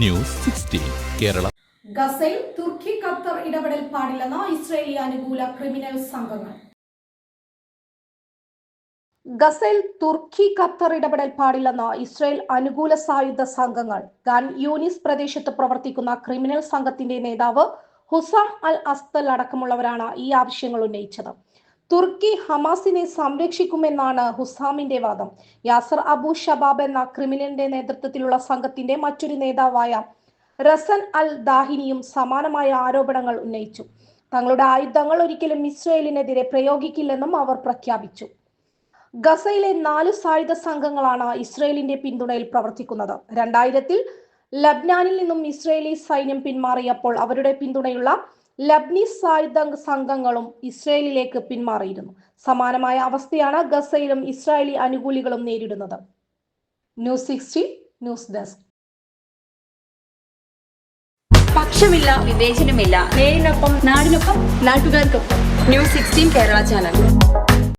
News sixteen Kerala. ഗസയിൽ തുർക്കി Qatar ഇടപെടൽ പാടില്ലെന്ന ഇസ്രയേലി അനുകൂല ക്രിമിനൽ സംഘങ്ങൾ. ഗസയിൽ തുർക്കി ഖത്തർ ഇടപെടൽ പാടില്ലെന്ന ഇസ്രയേൽ അനുകൂല സായുധ സംഘങ്ങൾ. ഗാൻ യൂനിസ് പ്രദേശത്ത് പ്രവർത്തിക്കുന്ന ക്രിമിനൽ സംഘത്തിന്റെ നേതാവ് ഹുസാം അൽ അസ്തൽ അടക്കമുള്ളവരാണ് ഈ ആവശ്യങ്ങൾ ഉന്നയിച്ചത്. തുർക്കി ഹമാസിനെ സംരക്ഷിക്കുമെന്നാണ് ഹുസാമിന്റെ വാദം. യാസർ അബു ഷബാബ് എന്ന ക്രിമിനലിന്റെ നേതൃത്വത്തിലുള്ള സംഘത്തിന്റെ മറ്റൊരു നേതാവായ റസൻ അൽ ദാഹിനിയും സമാനമായ ആരോപണങ്ങൾ ഉന്നയിച്ചു. തങ്ങളുടെ ആയുധങ്ങൾ ഒരിക്കലും ഇസ്രയേലിനെതിരെ പ്രയോഗിക്കില്ലെന്നും അവർ പ്രഖ്യാപിച്ചു. ഗസയിലെ നാല് സായുധ സംഘങ്ങളാണ് ഇസ്രയേലിന്റെ പിന്തുണയിൽ പ്രവർത്തിക്കുന്നത്. രണ്ടായിരത്തിൽ ലബ്നാനിൽ നിന്നും ഇസ്രയേലി സൈന്യം പിന്മാറിയപ്പോൾ അവരുടെ പിന്തുണയുള്ള ലബ്നീസ് സായുധ സംഘങ്ങളും ഇസ്രായേലിലേക്ക് പിന്മാറിയിരുന്നു. സമാനമായ അവസ്ഥയാണ് ഗസയിലും ഇസ്രായേലി അനുകൂലികളും നേരിടുന്നത്. News sixty news desk. പക്ഷമില്ല വിവേചനമില്ല. നേരിനൊപ്പം നാടിനൊപ്പം നാട്ടുകാർക്കൊപ്പം. News sixteen Kerala channel.